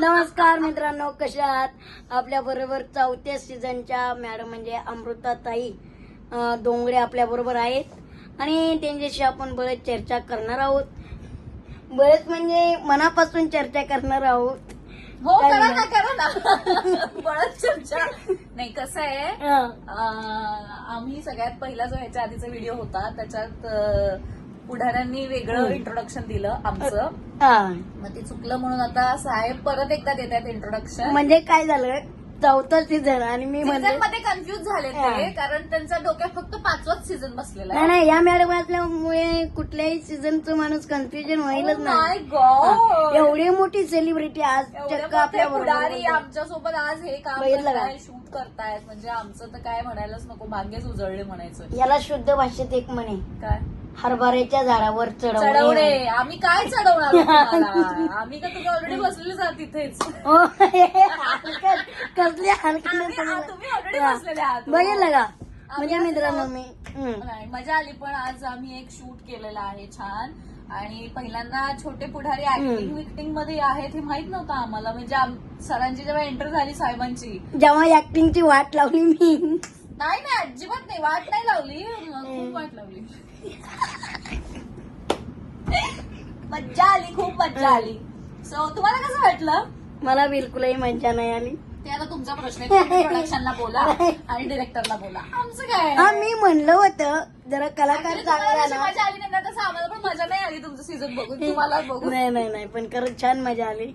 नमस्कार मित्रांनो कशा आहात? आपल्या बरोबर चौथ्या सीझनच्या मॅडम म्हणजे अमृताताई डोंगरे आपल्या बरोबर आहेत. आणि त्यांच्याशी आपण बरेच चर्चा करणार आहोत. बरेच म्हणजे मनापासून चर्चा करणार आहोत. हो करा. ना करा ना. बळच चर्चा. नाही कसं आहे आम्ही सगळ्यात पहिला जो ह्याच्या आधीचा व्हिडिओ होता त्याच्यात पुढाऱ्यांनी वेगळं. इंट्रोडक्शन दिलं आमचं हा. मग ते चुकलं म्हणून आता साहेब परत एकदा देत आहेत इंट्रोडक्शन म्हणजे काय झालं चौथा सीझन आणि मी सीझनमध्ये कन्फ्युज झाले ते हा. कारण त्यांच्या डोक्यात फक्त पाचवाच सीझन बसलेला नाही आहे नाही या मॅडम असल्यामुळे कुठल्याही सीझनचं माणूस कन्फ्युजन व्हायलाच Oh नाही. हा. एवढी मोठी सेलिब्रिटी आज चक्क आपल्या पुढारी बरोबर आमच्यासोबत आज हे काम बघितलं का? करतायत शूट करतायत म्हणजे आमचं तर काय म्हणायलाच नको भाग्यच उजळले म्हणायचं याला शुद्ध भाषेत एक म्हणे काय हरभऱ्याच्या झाडावर चढवणे. चढवणे. आम्ही काय चढवणार तुम्हाला? आम्ही का तुम्ही ऑलरेडी बसलेले आहात तिथेच? हो, कसले हलकट आम्ही- आ- तुम्ही already बसलेले आहात. बघितलं का? आम्ही म्हणजे मित्रांनो मी हम्म. नाही, मजा आली पण आज आम्ही एक शूट केलेलं आहे छान. आणि पहिल्यांदा छोटे पुढारी ऍक्टिंग. विक्टिंगमध्ये आहेत हे माहीत नव्हतं आम्हाला. म्हणजे आम- सरांची जेव्हा एंटर झाली साहेबांची. जेव्हा ऍक्टिंगची वाट लावली मी. नाही नाही अजिबात नाही. वाट नाही लावली. खूप वाट लावली. मज्जा आली खूप मज्जा आली. सो तुम्हाला कसं वाटलं? मला बिलकुलही मजा नाही आली. ते आता तुमचा प्रश्न आहे. प्रोडक्शनला बोला आणि डिरेक्टरला बोला. आमचं काय हा मी म्हणलं होतं जरा कलाकार Actually तुम्हाला चांगला जशी ना. मजा आली नाही ना तसं आम्हाला पण मजा नाही आली तुमचं सीझन बघून. तुम्हाला बघून. नाही नाही नाही पण खरंच छान मजा आली.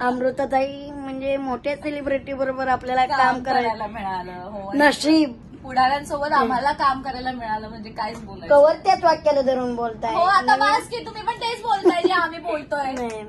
अमृताताई म्हणजे मोठ्या सेलिब्रिटी बरोबर आपल्याला काम काम करायला मिळालं हो. नशीब. पुढाऱ्यांसोबत आम्हाला काम करायला मिळालं म्हणजे काहीच बोलायचं कवर त्याच वाक्याला धरून बोलताय. हो आता बस की तुम्ही पण तेच बोलताय जे आम्ही बोलतोय. नाही, नाही.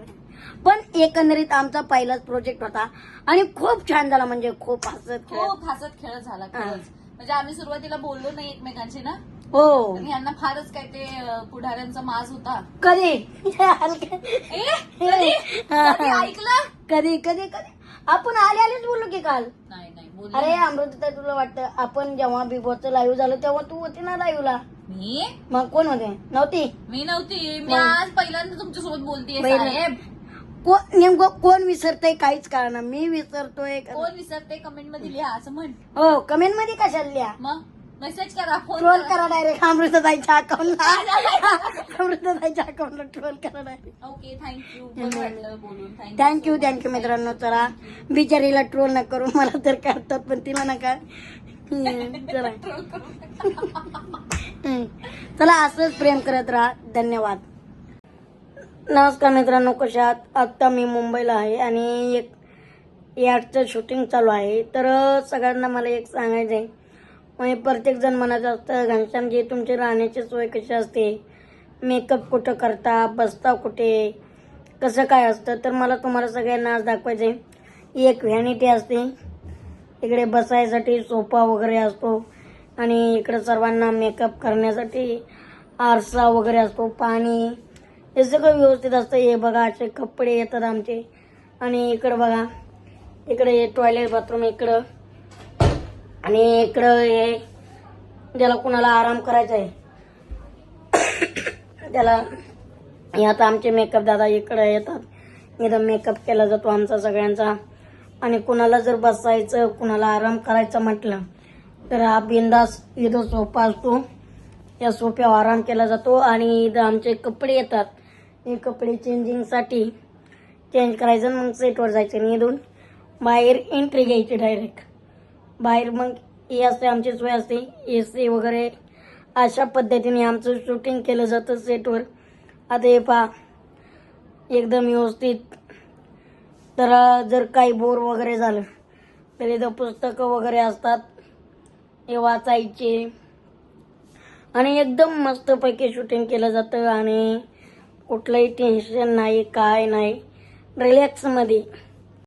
पण एकंदरीत आमचा पहिलाच प्रोजेक्ट होता. आणि खूप छान झाला म्हणजे खूप हसत खेळत. खूप हसत खेळत झाला खरंच. म्हणजे आम्ही सुरुवातीला बोललो नाही एकमेकांशी ना. हो. यांना फारच काय ते अं, पुढाऱ्यांचा माज होता. कधी? हलक्या- ए, कधी? कधी ऐकलं? कधी कधी कधी? आपण आले आलेच बोललो की काल. नाही नाही अरे बोलले अमृता तुला वाटतं आपण जेव्हा बिग बॉसचं लाईव्ह झालं तेव्हा तू होती ना लाईव्हला मी? मग कोण होते? नव्हती? मी नव्हती. मी मग? आज पहिल्यांदा तुमच्यासोबत बोलतीये पहिलं- साहेब. को- नेमकं कोण विसरतय काहीच कळणार मी विसरतोय का- कोण विसरते कमेंटमध्ये लिहा असं म्हण. हो कमेंटमध्ये कशाला लिहा? मग? मेसेज करा फोन ट्रोल करा. डायरेक्ट अमृताताईच्या अकाउंटला अमृताताईच्या अकाउंटला ट्रोल करा डायरेक्ट ओके थँक्यू बरं वाटलं बोलून. थँक्यू थँक्यू मित्रांनो. चला बिचारीला ट्रोल न करू मला तर करतात पण तिला नका. हम्म, चला हम्म. चला असंच प्रेम करत राहा. धन्यवाद. नमस्कार मित्रांनो कशा आहात? आत्ता मी मुंबईला आहे आणि एक याडचं शूटिंग चालू आहे. तर सगळ्यांना मला एक सांगायचं आहे म्हणजे प्रत्येकजण म्हणत असतं घनश्यामजी तुमची राहण्याची सोय कशी असते? मेकअप कुठं करता? बसता कुठे? कसं काय असतं? तर मला तुम्हाला सगळ्यांना आज दाखवायचं एक व्हॅनिटी असते. इकडे बसायसाठी सोफा वगैरे असतो. आणि इकडे सर्वांना मेकअप करण्यासाठी आरसा वगैरे असतो. पाणी. हे सगळं व्यवस्थित असतं. हे बघा असे कपडे येतात आमचे. आणि इकडं बघा. इकडे टॉयलेट बाथरूम इकडं. आणि इकडं हे ज्याला कुणाला आराम करायचा आहे. त्याला हे आता आमचे मेकअप दादा इकडं येतात. इथं मेकअप केला जातो आमचा सगळ्यांचा. आणि कुणाला जर बसायचं कुणाला आराम करायचा म्हटलं तर हा बिंदास इथं सोफा असतो. या सोफ्यावर आराम केला जातो आणि इथं आमचे कपडे येतात. हे कपडे चेंजिंगसाठी चेंज करायचं मग सेटवर जायचं आणि इथून बाहेर एंट्री घ्यायची डायरेक्ट बाहेर मग ए असते आमची सोय असते. ए सी वगैरे अशा पद्धतीने आमचं शूटिंग केलं जातं सेटवर आता हे पहा एकदम व्यवस्थित. तर जर काही बोर वगैरे झालं तर इथं पुस्तकं वगैरे असतात. हे वाचायचे. आणि एकदम मस्तपैकी शूटिंग केलं जातं. आणि कुठलंही टेन्शन नाही काय नाही. रिलॅक्समध्ये